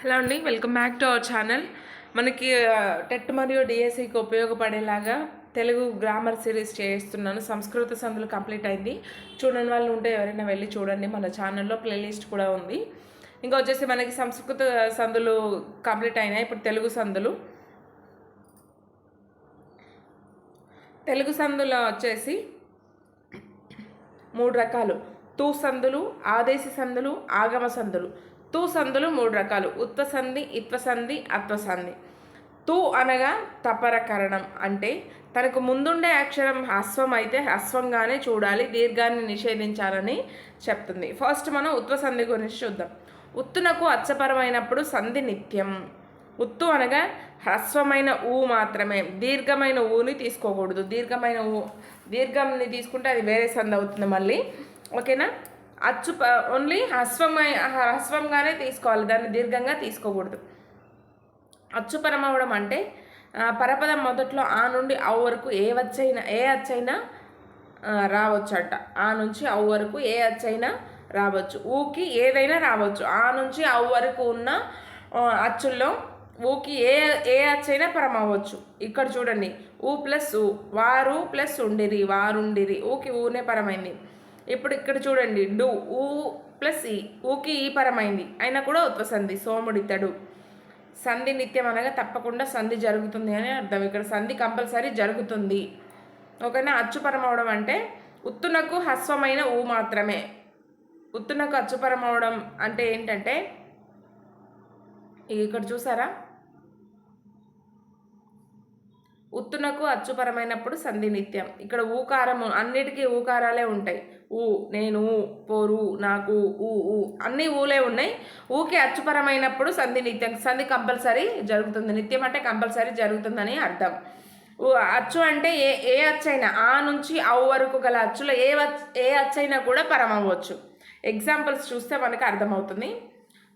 Hello అండి welcome back to our channel మనకి TET మరియు డిఎస్సికి ఉపయోగపడేలాగా తెలుగు గ్రామర్ సిరీస్ చేస్తున్నాను. సంస్కృత సందులు కంప్లీట్ అయింది. చూడని వాళ్ళు ఉంటే ఎవరైనా వెళ్ళి చూడండి. మన ఛానల్లో ప్లేలిస్ట్ కూడా ఉంది. ఇంకా వచ్చేసి మనకి సంస్కృత సందులు కంప్లీట్ అయినాయి. ఇప్పుడు తెలుగు సందులు. తెలుగు సందులో వచ్చేసి మూడు రకాలు. తూ సందులు ఆదేశ సందులు ఆగమ సందులు. తూ సందులు మూడు రకాలు. ఉత్వ సంధి ఇత్వ సంధి అత్వ సంధి. తూ అనగా తపరకరణం అంటే తనకు ముందుండే అక్షరం హ్రస్వం అయితే హ్రస్వంగానే చూడాలి దీర్ఘాన్ని నిషేధించాలని చెప్తుంది. ఫస్ట్ మనం ఉత్వ సంధి గురించి చూద్దాం. ఉత్తునకు అచ్చపరమైనప్పుడు సంధి నిత్యం. ఉత్తు అనగా హ్రస్వమైన ఊ మాత్రమే దీర్ఘమైన ఊని తీసుకోకూడదు. దీర్ఘమైన ఊ దీర్ఘంని తీసుకుంటే అది వేరే సంధి అవుతుంది మళ్ళీ. ఓకేనా? అచ్చు ఓన్లీ హ్రస్వమై హ్రస్వంగానే తీసుకోవాలి. దాన్ని దీర్ఘంగా తీసుకోకూడదు. అచ్చుపరమవడం అంటే పరపదం మొదట్లో ఆ నుండి అవు వరకు ఏ వచ్చైనా ఏ అచ్చైనా రావచ్చట. ఆ నుంచి అవు వరకు ఏ అచ్చైనా రావచ్చు. ఊకి ఏదైనా రావచ్చు. ఆ నుంచి అవు వరకు ఉన్న అచ్చుల్లో ఊకి ఏ ఏ అచ్చైనా పరం అవ్వచ్చు ఇక్కడ చూడండి. ఊ ప్లస్ ఊ వారు ప్లస్ ఉండిరి వారుండిరి. ఊకి ఊనే పరమైంది. ఇప్పుడు ఇక్కడ చూడండి డు ఊ ప్లస్ ఈ. ఊకి ఈ పరమైంది. అయినా కూడా ఉత్వసంధి సోముడితడు. సంధి నిత్యం అనగా తప్పకుండా సంధి జరుగుతుంది అని అర్థం. ఇక్కడ సంధి కంపల్సరీ జరుగుతుంది. ఓకేనా? అచ్చుపరం అవడం అంటే ఉత్తునకు హ్రస్వమైన ఊ మాత్రమే. ఉత్తునకు అచ్చుపరం అవడం అంటే ఏంటంటే ఇక్కడ చూసారా? ఉత్తునకు అచ్చుపరమైనప్పుడు సంధి నిత్యం. ఇక్కడ ఊకారము అన్నిటికీ ఊకారాలే ఉంటాయి. ఊ నేను పోరు నాకు ఊ ఊ అన్నీ ఊలే ఉన్నాయి. ఊకి అచ్చుపరమైనప్పుడు సంధి నిత్యం సంధి కంపల్సరీ జరుగుతుంది. నిత్యం అంటే కంపల్సరీ జరుగుతుందని అర్థం. అచ్చు అంటే ఏ ఏ అచ్చైనా ఆ నుంచి అవు వరకు గల అచ్చులో ఏ ఏ అచ్చైనా కూడా పరం అవ్వచ్చు ఎగ్జాంపుల్స్ చూస్తే మనకు అర్థమవుతుంది.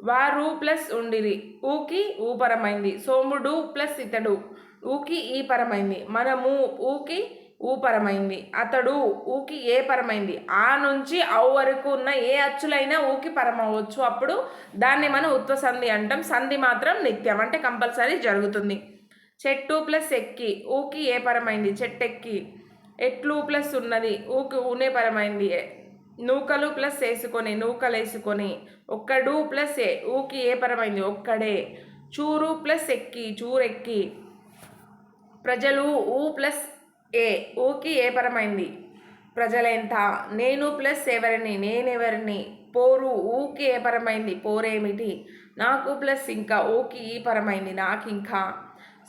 వారు ప్లస్ ఉండిరి ఊకి ఊపరమైంది సోముడు ప్లస్ ఇతడు ఊకి ఈ పరమైంది. మనము ఊకి ఊపరమైంది. అతడు ఊకి ఏ పరమైంది? ఆ నుంచి ఔ వరకు ఉన్న ఏ అచ్చులైనా ఊకి పరమవచ్చు. అప్పుడు దాన్ని మనం ఉత్వ సంధి అంటాం. సంధి మాత్రం నిత్యం అంటే కంపల్సరీ జరుగుతుంది. చెట్టు ప్లస్ ఎక్కి ఊకి ఏ పరమైంది? చెట్టెక్కి. ఎట్లు ప్లస్ ఉన్నది? ఊకి ఊనే పరమైంది. నూకలు ప్లస్ వేసుకొని నూకలు వేసుకొని. ఒక్కడు ప్లస్ ఏ ఊకి ఏ పరమైంది? ఒక్కడే. చూరు ప్లస్ ఎక్కి చూరెక్కి. ప్రజలు ఊ ప్లస్ ఏ ఊకి ఏ పరమైంది? ప్రజలెంత? నేను ప్లస్ ఎవరిని? నేనెవరిని? పోరు ఊకి ఏ పరమైంది? పోరేమిటి? నాకు ప్లస్ ఇంకా ఊకి ఈ పరమైంది నాకు ఇంకా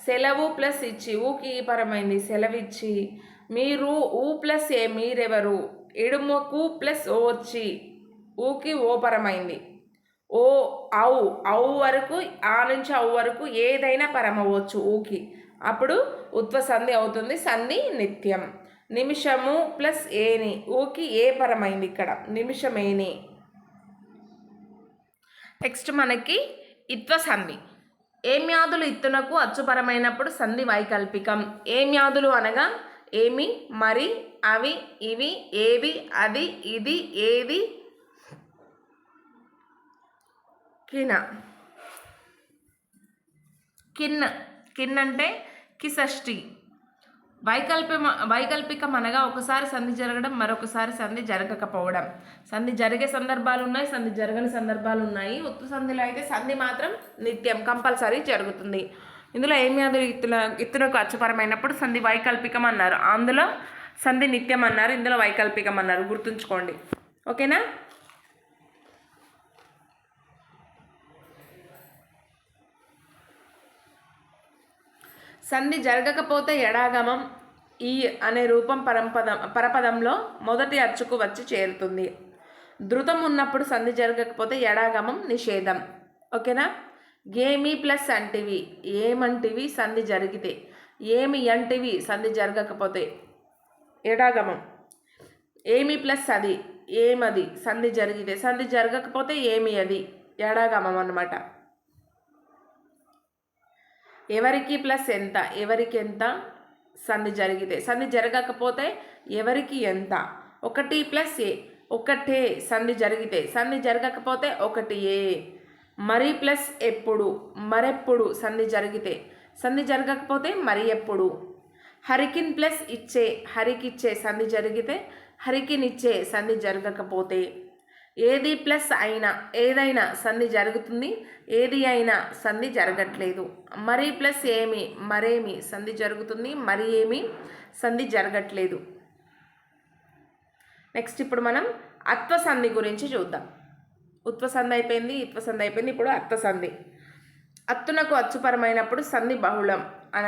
సెలవు ప్లస్ ఇచ్చి ఊకి ఈ పరమైంది సెలవిచ్చి. మీరు ఊ ప్లస్ ఏ మీరెవరు? ఇడుముకు ప్లస్ ఓ వచ్చి ఊకి ఓ పరమైంది. ఓ అవు అవు వరకు ఆ నుంచి అవు వరకు ఏదైనా పరమవచ్చు ఊకి. అప్పుడు ఉత్వ సంధి అవుతుంది సంధి నిత్యం. నిమిషము ప్లస్ ఏని. ఊకి ఏ పరమైంది ఇక్కడ? నిమిషమేని. నెక్స్ట్ మనకి ఇత్వ సంధి ఏమ్యాదులు ఇత్తునకు అచ్చుపరమైనప్పుడు సంధి వైకల్పికం. ఏమ్యాదులు అనగా ఏమి మరి అవి ఇవి ఏవి అది ఇది ఏది కిన. కిన్. కిన్ అంటే కిషష్టి వైకల్పం వైకల్పికం అనగా ఒకసారి సంధి జరగడం మరొకసారి సంధి జరగకపోవడం. సంధి జరిగే సందర్భాలు ఉన్నాయి సంధి జరగని సందర్భాలు ఉన్నాయి ఉత్తు సంధిలో అయితే సంధి మాత్రం నిత్యం కంపల్సరీ జరుగుతుంది. ఇందులో ఏమి అందులో? ఇత్తున ఇత్తున ఖర్చుపరమైనప్పుడు సంధి వైకల్పికం అన్నారు. అందులో సంధి నిత్యం అన్నారు ఇందులో వైకల్పికం అన్నారు. గుర్తుంచుకోండి. ఓకేనా? సంధి జరగకపోతే ఎడాగమం ఈ అనే రూపం పరంపదం పరపదంలో మొదటి అచ్చుకు వచ్చి చేరుతుంది. ధృతం ఉన్నప్పుడు సంధి జరగకపోతే ఎడాగమం నిషేధం. ఓకేనా? ఏమి ప్లస్ అంటివి ఏమంటివి సంధి జరిగితే ఏమి అంటివి సంధి జరగకపోతే ఎడాగమం. ఏమి ప్లస్ అది ఏమది సంధి జరిగితే సంధి జరగకపోతే ఏమి అది ఎడాగమం అన్నమాట. ఎవరికి ప్లస్ ఎంత ఎవరికి ఎంత సంధి జరిగితే సంధి జరగకపోతే ఎవరికి ఎంత? ఒకటి ప్లస్ ఏ ఒకటే సంధి జరిగితే సంధి జరగకపోతే ఒకటి ఏ? మరి ప్లస్ ఎప్పుడు మరెప్పుడు సంధి జరిగితే? సంధి జరగకపోతే మరి ఎప్పుడు? హరికిన్ ప్లస్ ఇచ్చే హరికిచ్చే సంధి జరిగితే హరికిన్ ఇచ్చే సంధి జరగకపోతే ఏది ప్లస్ అయినా ఏదైనా సంధి జరుగుతుంది. ఏది అయినా సంధి జరగట్లేదు. మరి ప్లస్ ఏమి మరేమి సంధి జరుగుతుంది. మరి ఏమి సంధి జరగట్లేదు. నెక్స్ట్ ఇప్పుడు మనం అత్వ సంధి గురించి చూద్దాం. ఉత్వసంధి అయిపోయింది ఇత్వసంధి అయిపోయింది. ఇప్పుడు అత్వ సంధి. అత్తునకు అచ్చుపరమైనప్పుడు సంధి బహుళం అన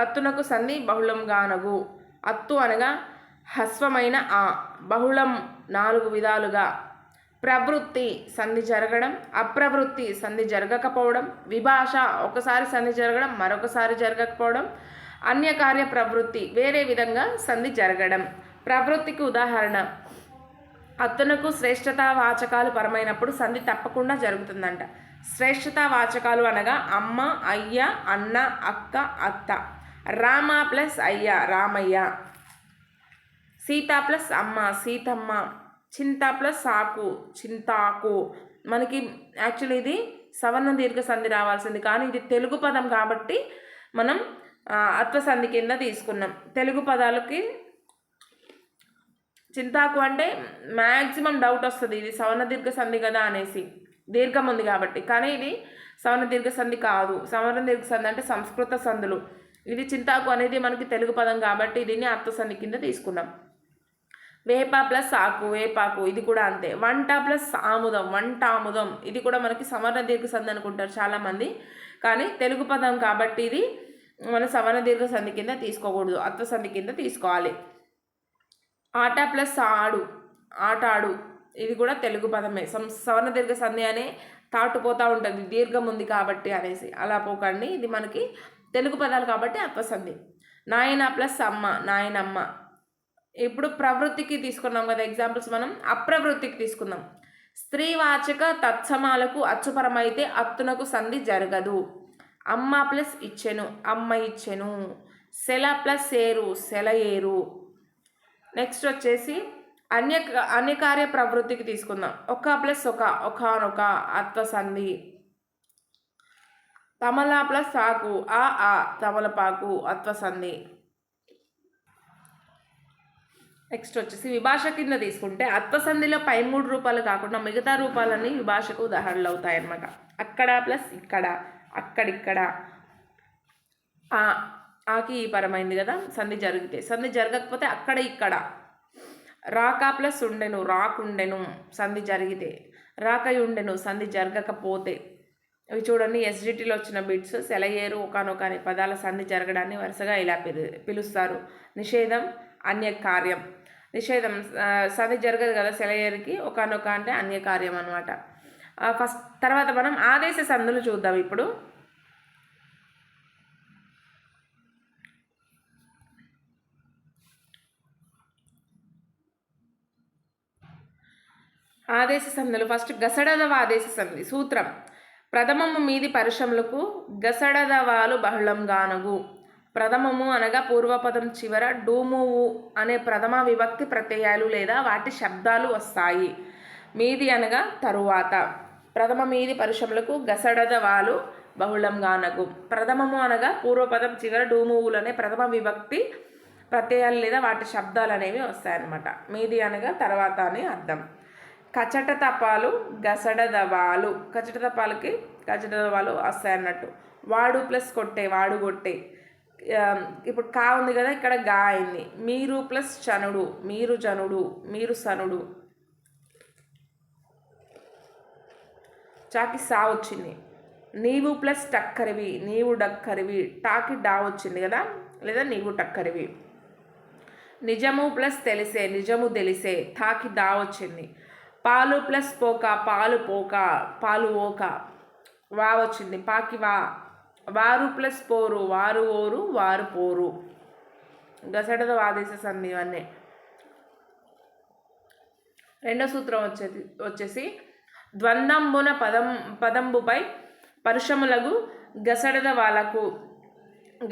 అత్తునకు సంధి బహుళంగానగు అత్తు అనగా హస్వమైన ఆ. బహుళం నాలుగు విధాలుగా ప్రవృత్తి సంధి జరగడం అప్రవృత్తి సంధి జరగకపోవడం విభాష ఒకసారి సంధి జరగడం మరొకసారి జరగకపోవడం అన్యకార్య ప్రవృత్తి వేరే విధంగా సంధి జరగడం. ప్రవృత్తికి ఉదాహరణ అతనుకు శ్రేష్టతా వాచకాలు పరమైనప్పుడు సంధి తప్పకుండా జరుగుతుందంట. శ్రేష్టతా వాచకాలు అనగా అమ్మ అయ్య అన్న అక్క అత్త. రామ ప్లస్ అయ్య రామయ్య. సీత ప్లస్ అమ్మ సీతమ్మ. చింత ప్లస్ సాకు చింతాకు. మనకి యాక్చువల్లీ ఇది సవర్ణ దీర్ఘ సంధి రావాల్సింది. కానీ ఇది తెలుగు పదం కాబట్టి మనం అత్వసంధి సంధి కింద తీసుకున్నాం. తెలుగు పదాలకి చింతాకు అంటే మ్యాక్సిమం డౌట్ వస్తుంది. ఇది సవర్ణ దీర్ఘ సంధి కదా అనేసి. దీర్ఘం ఉంది కాబట్టి. కానీ ఇది సవర్ణ దీర్ఘ సంధి కాదు. సవర్ణ దీర్ఘ సంధి అంటే సంస్కృత సంధులు. ఇది చింతాకు అనేది మనకి తెలుగు పదం కాబట్టి దీన్ని అర్థ సంధి కింద తీసుకున్నాం. వేప ప్లస్ ఆకు వేపాకు ఇది కూడా అంతే. వంట ప్లస్ ఆముదం వంట ఆముదం. ఇది కూడా మనకి సవర్ణ దీర్ఘ సంధి అనుకుంటారు చాలామంది. కానీ తెలుగు పదం కాబట్టి ఇది మన సవర్ణ దీర్ఘ సంధి కింద తీసుకోకూడదు. అత్వ సంధి కింద తీసుకోవాలి. ఆట ప్లస్ ఆడు ఆట ఆడు ఇది కూడా తెలుగు పదమే. సం సవర్ణ దీర్ఘ సంధి అనే తాటుపోతూ ఉంటుంది. దీర్ఘం ఉంది కాబట్టి అనేసి. అలా పోకండి. ఇది మనకి తెలుగు పదాలు కాబట్టి అత్వసంధి నాయన ప్లస్ అమ్మ నాయనమ్మ. ఇప్పుడు ప్రవృత్తికి తీసుకున్నాం కదా ఎగ్జాంపుల్స్ మనం అప్రవృత్తికి తీసుకుందాం. స్త్రీవాచక తత్సమాలకు అచ్చుపరమైతే అత్తునకు సంధి జరగదు. అమ్మ ప్లస్ ఇచ్చెను అమ్మ ఇచ్చెను. సెల ప్లస్ ఏరు సెల ఏరు. నెక్స్ట్ వచ్చేసి అన్య అన్యకార్య ప్రవృత్తికి తీసుకుందాం. ఒక ప్లస్ ఒక ఒకనొక అత్వ సంధి. తమలా ప్లస్ ఆకు ఆ ఆ తమలపాకు అత్వ సంధి. నెక్స్ట్ వచ్చేసి విభాష కింద తీసుకుంటే అత్వసంధిలో పై మూడు రూపాలు కాకుండా మిగతా రూపాలన్నీ విభాషకు ఉదాహరణలు అవుతాయన్నమాట. అక్కడ ప్లస్ ఇక్కడ అక్కడిక్కడ. ఆకి ఈ పరమైంది కదా సంధి జరిగితే. సంధి జరగకపోతే అక్కడ ఇక్కడ. రాక ప్లస్ ఉండెను రాకుండెను సంధి జరిగితే. రాకై ఉండెను సంధి జరగకపోతే. ఇవి చూడండి ఎస్డిటీలో వచ్చిన బిట్స్ సెలయేరు ఒకనొక అనే పదాల సంధి జరగడాన్ని వరుసగా ఇలా పిలు పిలుస్తారు. నిషేధం అన్య కార్యం నిషేధం. సది జరగదు కదా సెలయేరుకి ఒకనొక అంటే అన్య కార్యం అనమాట ఫస్ట్ తర్వాత మనం ఆదేశ సందులు చూద్దాం ఇప్పుడు. ఆదేశ సంధులు. ఫస్ట్ గసడదవ ఆదేశ సంధి సూత్రం. ప్రథమము మీది పరుషములకు గసడదవాలు బహుళంగానగు. ప్రథమము అనగా పూర్వపదం చివర డూమువు అనే ప్రథమ విభక్తి ప్రత్యయాలు లేదా వాటి శబ్దాలు వస్తాయి. మీది అనగా తరువాత. ప్రథమ మీది పరుషములకు గసడదవాలు బహుళంగానగు. ప్రథమము అనగా పూర్వపదం చివర డూమువులు అనే ప్రథమ విభక్తి ప్రత్యయాలు లేదా వాటి శబ్దాలు అనేవి వస్తాయన్నమాట. మీది అనగా తర్వాత అని అర్థం. కచట తపాలు గసడ దవాలు కచట తపాలకి కచట దవాలు వస్తాయి అన్నట్టు వాడు ప్లస్ కొట్టే వాడు కొట్టే. ఇప్పుడు కా ఉంది కదా ఇక్కడ గా అయింది. మీరు ప్లస్ చనుడు మీరు జనుడు మీరు సనుడు. చాకి సా వచ్చింది. నీవు ప్లస్ టక్కరివి నీవు డక్కరివి టాకి డా వచ్చింది కదా లేదా నీవు టక్కరివి. నిజము ప్లస్ తెలిసే నిజము తెలిసే తాకి దా వచ్చింది. పాలు ప్లస్ పోక పాలు పోక పాలు ఓక. వా వచ్చింది పాకి వా. వారు ప్లస్ పోరు వారు ఓరు వారు పోరు. గసడద వాదేశ సంధి ఇవన్నీ రెండో సూత్రం వచ్చేది వచ్చేసి ద్వంద్వంబున పదం పదంబుపై పరుషములగు గసడద వాళ్ళకు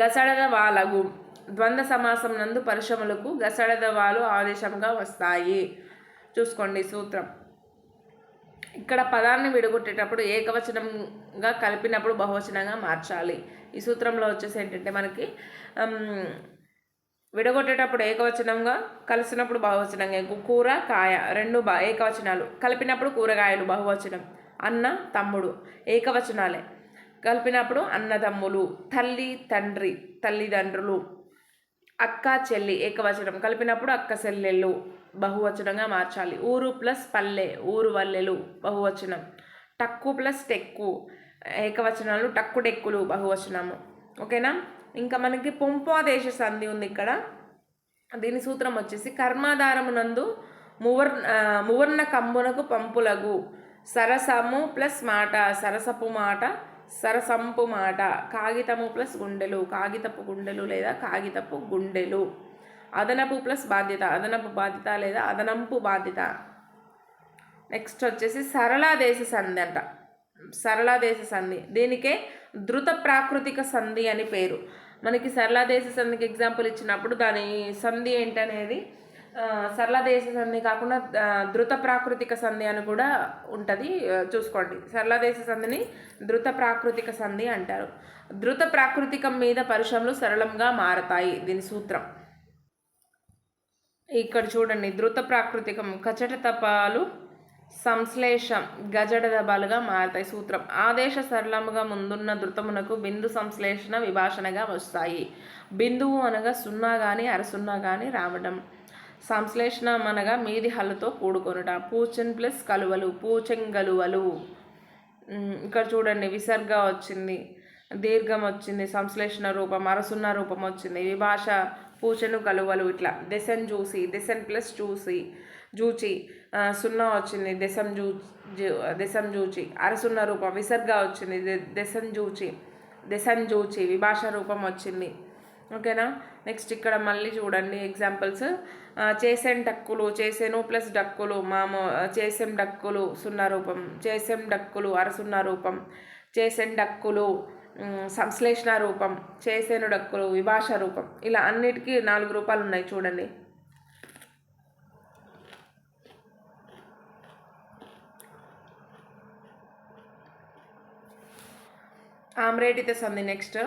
గసడద వాళ్ళగు ద్వంద్వ సమాసం నందు పరుషములకు గసడద వాళ్ళు ఆదేశంగా వస్తాయి. చూసుకోండి సూత్రం. ఇక్కడ పదాన్ని విడగొట్టేటప్పుడు ఏకవచనంగా కలిపినప్పుడు బహువచనంగా మార్చాలి. ఈ సూత్రంలో వచ్చేసి ఏంటంటే మనకి విడగొట్టేటప్పుడు ఏకవచనంగా కలిసినప్పుడు బహువచనంగా కూర కాయ రెండు బా ఏకవచనాలు. కలిపినప్పుడు కూరగాయలు బహువచనం. అన్న తమ్ముడు. ఏకవచనాలే. కలిపినప్పుడు అన్నదమ్ములు తల్లి తండ్రి తల్లిదండ్రులు. అక్క చెల్లి ఏకవచనం. కలిపినప్పుడు అక్క చెల్లెళ్ళు బహువచనంగా మార్చాలి. ఊరు ప్లస్ పల్లె ఊరు వల్లెలు బహువచనం. టక్కు ప్లస్ టెక్కు. ఏకవచనాలు టక్కు టెక్కులు బహువచనము. ఓకేనా? ఇంకా మనకి పొంపోదేశ సంధి ఉంది ఇక్కడ. దీని సూత్రం వచ్చేసి కర్మాధారమునందు మువర్ మువర్ణ కంబునకు పంపులగు. సరసము ప్లస్ మాట సరసపు మాట సరసంపు మాట. కాగితము ప్లస్ గుండెలు. కాగితపు గుండెలు లేదా కాగితపు గుండెలు. అదనపు ప్లస్ బాధ్యత. అదనపు బాధ్యత లేదా అదనంపు బాధ్యత. నెక్స్ట్ వచ్చేసి సరళాదేశ సంధి అంట. సరళాదేశ సంధి. దీనికే ద్రుత ప్రాకృతిక సంధి అని పేరు. మనకి సరళాదేశ సంధికి ఎగ్జాంపుల్ ఇచ్చినప్పుడు దాని సంధి ఏంటనేది? సరళ దేశ సంధి కాకుండా ఆ, ధృత ప్రాకృతిక సంధి అని కూడా ఉంటుంది. చూసుకోండి. చూసుకోండి సరళాదేశ సంధిని ధృత ప్రాకృతిక సంధి అంటారు. ధృత ప్రాకృతికం మీద పరిశ్రమలు సరళంగా మారతాయి. దీని సూత్రం. ఇక్కడ చూడండి. ధృత ప్రాకృతికం కచట తపాలు సంశ్లేషం గజడ దబాలుగా మారతాయి సూత్రం. ఆదేశ సరళముగా ముందున్న ధృతమునకు బిందు సంశ్లేషణ విభాషణగా వస్తాయి. బిందువు అనగా సున్నా కానీ అరసున్నా కానీ రావడం. సంశ్లేషణ అనగా మీది హల్లుతో కూడుకొనుట. పూచన్ ప్లస్ కలువలు పూచెంగలువలు. ఇక్కడ చూడండి విసర్గ వచ్చింది దీర్ఘం వచ్చింది సంశ్లేషణ రూపం అరసున్న రూపం వచ్చింది. విభాష పూచను కలువలు ఇట్లా. దెసన్ చూసి దెసన్ ప్లస్ చూసి జూచి సున్నా వచ్చింది దెసం జూ జూ- జూచి. అరసున్న రూపం విసర్గ వచ్చింది దె- జూచి దెసన్ జూచి విభాష రూపం వచ్చింది. ఓకేనా? నెక్స్ట్ ఇక్కడ మళ్ళీ చూడండి ఎగ్జాంపుల్స్. చేసేం డక్కులు చేసేను ప్లస్ డక్కులు మామూ చేసేం డక్కులు సున్నా రూపం చేసేం డక్కులు అరసున్న రూపం చేసేం డక్కులు సంశ్లేషణ రూపం చేసేను డక్కులు విభాష రూపం. ఇలా అన్నిటికీ నాలుగు రూపాలు ఉన్నాయి చూడండి. ఆమ్రేటిత సంధి నెక్స్ట్.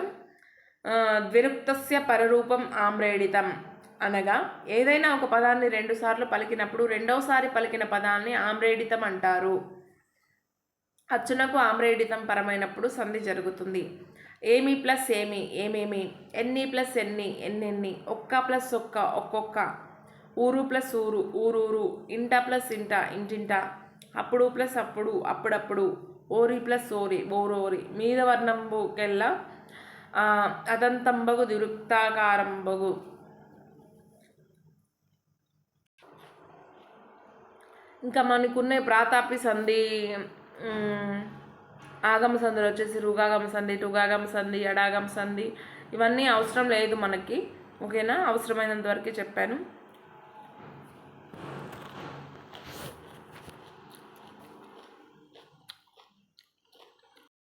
ద్విరుక్తస్య పరరూపం ఆమ్రేడితం అనగా ఏదైనా ఒక పదాన్ని రెండుసార్లు పలికినప్పుడు రెండవసారి పలికిన పదాన్ని ఆమ్రేడితం అంటారు. అచ్చునకు ఆమ్రేడితం పరమైనప్పుడు సంధి జరుగుతుంది. ఏమి ప్లస్ ఏమి ఏమేమి ఎన్ని ప్లస్ ఎన్ని ఎన్నెన్ని ఒక్క ప్లస్ ఒక్క ఒక్కొక్క ఊరు ప్లస్ ఊరు ఊరూరు ఇంట ప్లస్ ఇంట ఇంటింట అప్పుడు ప్లస్ అప్పుడు అప్పుడప్పుడు ఓరి ప్లస్ ఓరి ఓరోరి మీద వర్ణంబుకెల్లా ఆ, అదంతంబగు దిరుక్తాకారంబగు ఇంకా మనకున్న ప్రాతాపి సంధి ఆగమ సంధులు వచ్చేసి రుగాగమ సంధి టుగాగమ సంధి ఎడాగమ సంధి ఇవన్నీ అవసరం లేదు మనకి. ఓకేనా? అవసరమైనంత వరకే చెప్పాను.